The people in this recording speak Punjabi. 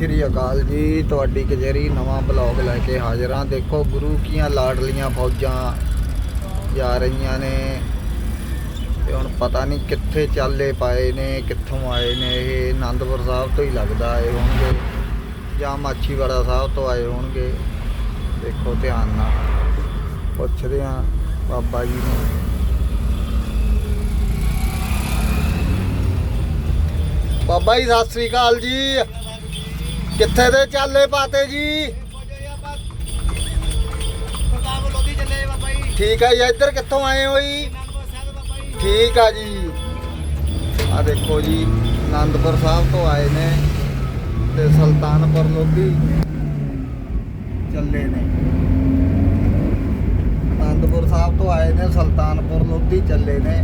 ਸ਼੍ਰੀ ਅਕਾਲ ਜੀ। ਤੁਹਾਡੀ ਕਚਹਿਰੀ ਨਵਾਂ ਬਲੌਗ ਲੈ ਕੇ ਹਾਜ਼ਰ ਹਾਂ। ਦੇਖੋ, ਗੁਰੂ ਕੀਆਂ ਲਾਡਲੀਆਂ ਫੌਜਾਂ ਜਾ ਰਹੀਆਂ ਨੇ। ਤੇ ਹੁਣ ਪਤਾ ਨਹੀਂ ਕਿੱਥੇ ਚਾਲੇ ਪਾਏ ਨੇ, ਕਿੱਥੋਂ ਆਏ ਨੇ। ਇਹ ਆਨੰਦਪੁਰ ਸਾਹਿਬ ਤੋਂ ਹੀ ਲੱਗਦਾ ਆਏ ਹੋਣਗੇ। ਜਾਂ ਮਾਛੀਵਾੜਾ ਸਾਹਿਬ ਤੋਂ ਆਏ ਹੋਣਗੇ। ਦੇਖੋ ਧਿਆਨ ਨਾਲ। ਪੁੱਛਦੇ ਹਾਂ ਬਾਬਾ ਜੀ ਨੂੰ। ਬਾਬਾ ਜੀ, ਸਤਿ ਸ੍ਰੀ ਅਕਾਲ ਜੀ। ਕਿੱਥੇ ਦੇ ਚਾਲੇ ਪਾਤੇ ਜੀ? ਠੀਕ ਆ ਜੀ, ਇੱਧਰ ਕਿੱਥੋਂ ਆਏ ਹੋ ਜੀ? ਠੀਕ ਆ ਜੀ। ਆ ਦੇਖੋ ਜੀ ਆਨੰਦਪੁਰ ਸਾਹਿਬ ਤੋਂ ਆਏ ਨੇ ਤੇ ਸੁਲਤਾਨਪੁਰ ਲੋਧੀ ਚੱਲੇ ਨੇ। ਆਨੰਦਪੁਰ ਸਾਹਿਬ ਤੋਂ ਆਏ ਨੇ, ਸੁਲਤਾਨਪੁਰ ਲੋਧੀ ਚੱਲੇ ਨੇ।